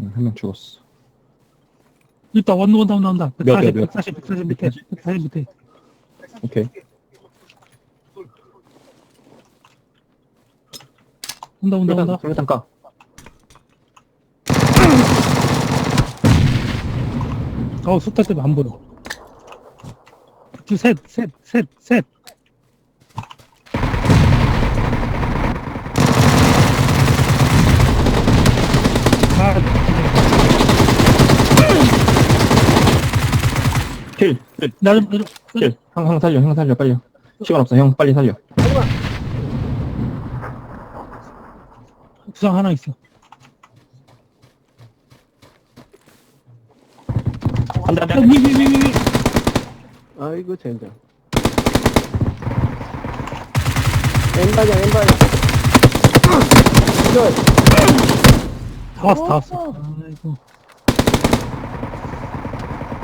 응, 한 명 죽었어. 있다, 원다, 원다, 원다, 온다. 몇, 몇, 140, 몇? 140, 140 밑에. 140 밑에. 오케이. 온다, 온다, 온다. 일단 까. 어, 숫자 때문에 안 보여. 둘, 셋, 셋, 셋, 셋. 킬! 킬! 나 좀, 나 좀, 킬! 형, 형 살려, 형 살려, 빨리. 시간 없어, 형 빨리 살려. 부상 하나 있어. 안 돼, 안 돼, 어, 안 돼. 위, 위, 위, 위, 위. 아이고 젠장 엠바장 엠바장 다 왔어, 다 왔어. 아이고.